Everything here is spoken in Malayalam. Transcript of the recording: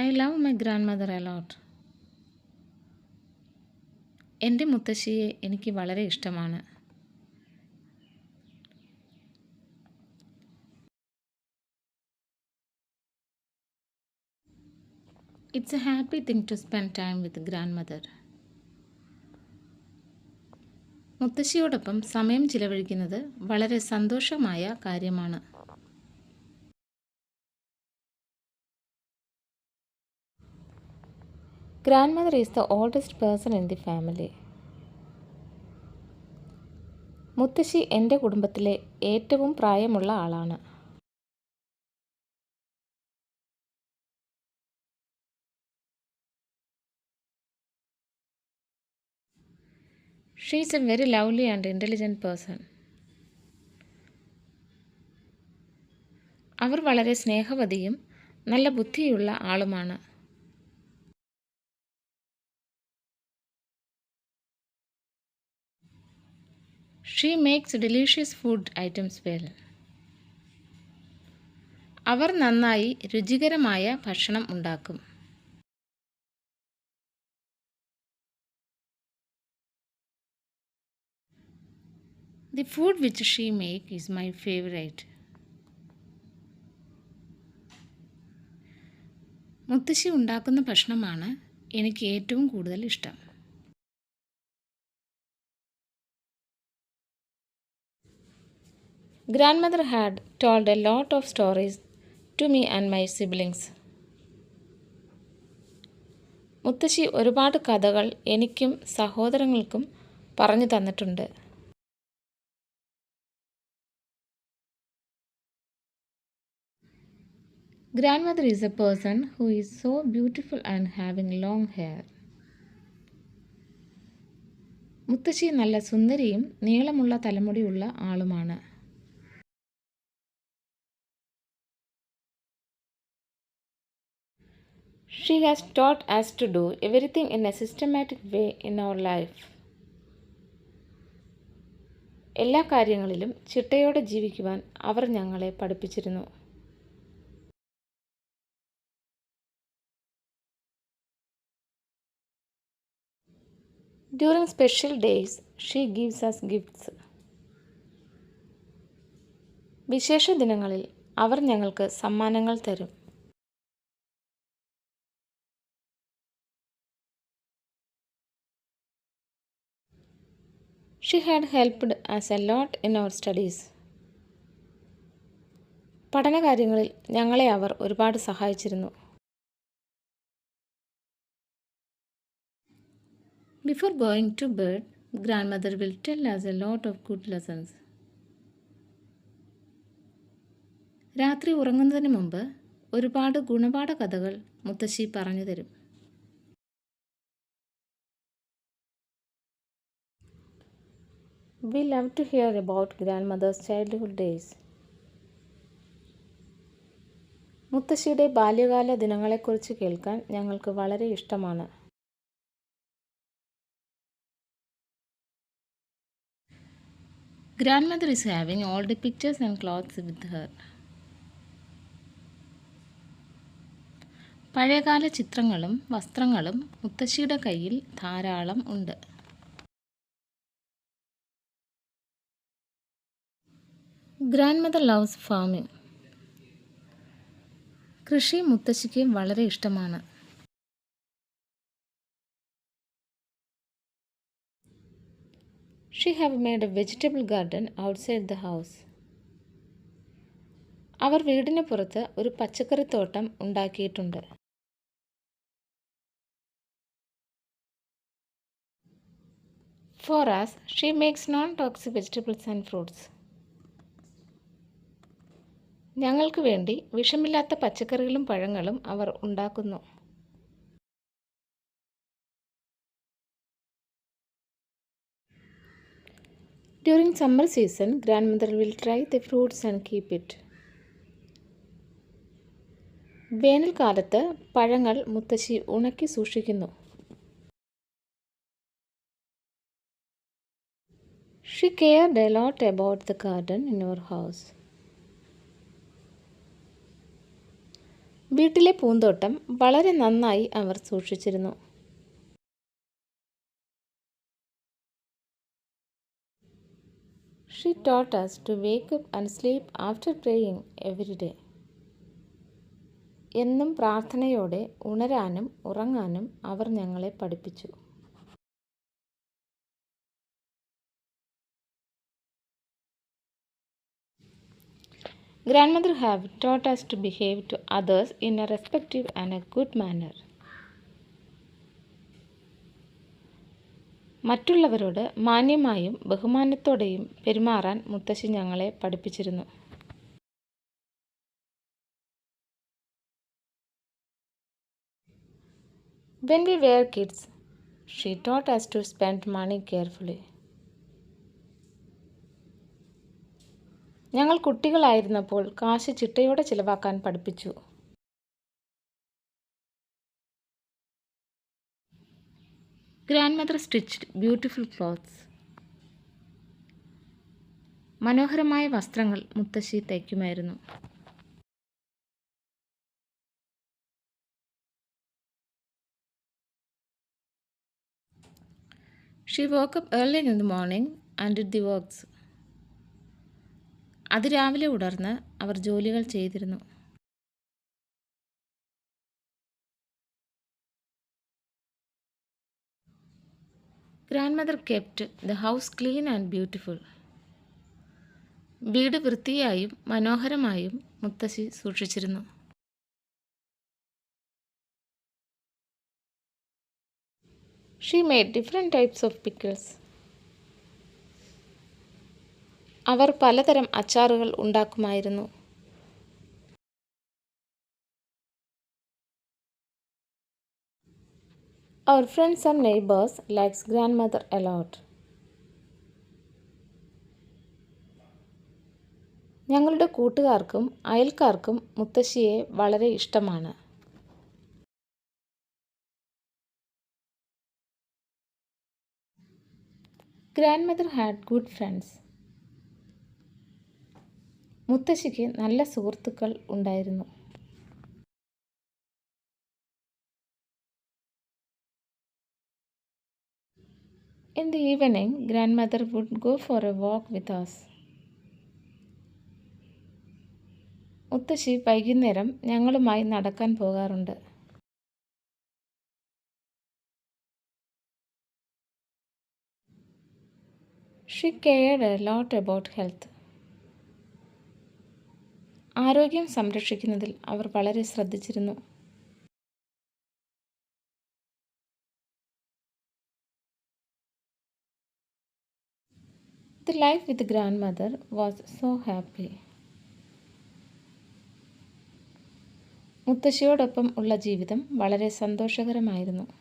I love my grandmother a lot എന്റെ മുത്തശ്ശിയെ എനിക്ക് വളരെ ഇഷ്ടമാണ്. It's a happy thing to spend time with grandmother മുത്തശ്ശിയോടൊപ്പം സമയം ചിലവഴിക്കുന്നത് വളരെ സന്തോഷമായ കാര്യമാണ്. Grandmother is the oldest person in the family മുത്തശ്ശി എന്റെ കുടുംബത്തിലെ ഏറ്റവും പ്രായമുള്ള ആളാണ്. She is a very lovely and intelligent person അവർ വളരെ സ്നേഹവതിയും നല്ല ബുദ്ധിയുള്ള ആളുമാണ്. She makes delicious food items well അവർ നന്നായി രുചികരമായ ഭക്ഷണം ഉണ്ടാക്കും. The food which she make is my favourite മുത്തശ്ശി ഉണ്ടാക്കുന്ന ഭക്ഷണമാണ് എനിക്ക് ഏറ്റവും കൂടുതൽ ഇഷ്ടം. Grand had told a lot of stories to me and my siblings. മുത്തശ്ശി ഒരുപാട് കഥകൾ എനിക്കും സഹോദരങ്ങൾക്കും പറഞ്ഞു തന്നിട്ടുണ്ട്. Grandmother is a person who is so beautiful and having long hair മുത്തശ്ശി നല്ല സുന്ദരിയും നീളമുള്ള തലമുടിയുള്ള ആളുമാണ്. She has taught us to do everything in a systematic way in our life എല്ലാ കാര്യങ്ങളിലും ചിട്ടയോടെ ജീവിക്കുവാൻ അവർ ഞങ്ങളെ പഠിപ്പിച്ചിരുന്നു. During special days she gives us gifts വിശേഷ ദിനങ്ങളിൽ അവർ ഞങ്ങൾക്ക് സമ്മാനങ്ങൾ തരും. She had helped us a lot in our studies പഠനകാര്യങ്ങളിൽ ഞങ്ങളെ അവർ ഒരുപാട് സഹായിച്ചിരുന്നു. Before going to to grandmother will tell us a lot of good lessons രാത്രി ഉറങ്ങുന്നതിന് മുമ്പ് ഒരുപാട് ഗുണപാഠ കഥകൾ മുത്തശ്ശി പറഞ്ഞു തരും. We love to hear about grandmother's childhood days. മുത്തശ്ശിയുടെ ബാല്യകാല ദിനങ്ങളെക്കുറിച്ച് കേൾക്കാൻ ഞങ്ങൾക്ക് വളരെ ഇഷ്ടമാണ് grandmother is having all the pictures and clothes with her. പഴയകാല ചിത്രങ്ങളും വസ്ത്രങ്ങളും മുത്തശ്ശിയുടെ കയ്യിൽ ധാരാളം ഉണ്ട് ഗ്രാൻഡ് മദർ ലവ്സ് ഫാമിംഗ് കൃഷി മുത്തശ്ശിക്ക് വളരെ ഇഷ്ടമാണ്. She have made a vegetable garden outside the house അവർ വീടിന് പുറത്ത് ഒരു പച്ചക്കറിത്തോട്ടം ഉണ്ടാക്കിയിട്ടുണ്ട്. For us she makes non toxic vegetables and fruits ഞങ്ങൾക്ക് വേണ്ടി വിഷമില്ലാത്ത പച്ചക്കറികളും പഴങ്ങളും അവർ ഉണ്ടാക്കുന്നു. During summer season season, grandmother will try the fruits and keep it. വേനൽക്കാലത്ത് പഴങ്ങൾ മുത്തശ്ശി ഉണക്കി സൂക്ഷിക്കുന്നു. She care a lot about the garden in our house വീട്ടിലെ പൂന്തോട്ടം വളരെ നന്നായി അവർ സൂക്ഷിച്ചിരുന്നു. She taught us to wake up and sleep after praying every day എന്നും പ്രാർത്ഥനയോടെ ഉണരാനും ഉറങ്ങാനും അവർ ഞങ്ങളെ പഠിപ്പിച്ചു. Grandmother have taught us to behave to others in a respectful and a good manner. മറ്റുള്ളവരോട് മാന്യമായും ബഹുമാനത്തോടെയും പെരുമാറാൻ മുത്തശ്ശി ഞങ്ങളെ പഠിപ്പിച്ചിരുന്നു when we were kids she taught us to spend money carefully ഞങ്ങൾ കുട്ടികളായിരുന്നപ്പോൾ കാശ് ചിട്ടയോടെ ചിലവാക്കാൻ പഠിപ്പിച്ചു. Grandmother stitched beautiful clothes. മനോഹരമായ വസ്ത്രങ്ങൾ മുത്തശ്ശി തയ്ക്കുമായിരുന്നു. She woke up early in the morning and did the works അതിരാവിലെ ഉണർന്ന് അവർ ജോലികൾ ചെയ്തിരുന്നു. Grandmother kept the house clean and beautiful വീട് വൃത്തിയായും മനോഹരമായും മുത്തശ്ശി സൂക്ഷിച്ചിരുന്നു. She made different types of pickles അവർ പലതരം അച്ചാറുകൾ ഉണ്ടാക്കുമായിരുന്നു. Our friends and neighbours likes grandmother a lot ഞങ്ങളുടെ കൂട്ടുകാർക്കും അയൽക്കാർക്കും മുത്തശ്ശിയെ വളരെ ഇഷ്ടമാണ്. Grandmother had good friends മുത്തശ്ശിക്ക് നല്ല സുഹൃത്തുക്കൾ ഉണ്ടായിരുന്നു. In the evening grandmother would go for a walk with us മുത്തശ്ശി വൈകുന്നേരം ഞങ്ങളുമായി നടക്കാൻ പോകാറുണ്ട്. She cared a lot about health ആരോഗ്യം സംരക്ഷിക്കുന്നതിൽ അവർ വളരെ ശ്രദ്ധിച്ചിരുന്നു. The life with grandmother was so happy മുത്തശ്ശിയോടൊപ്പം ഉള്ള ജീവിതം വളരെ സന്തോഷകരമായിരുന്നു.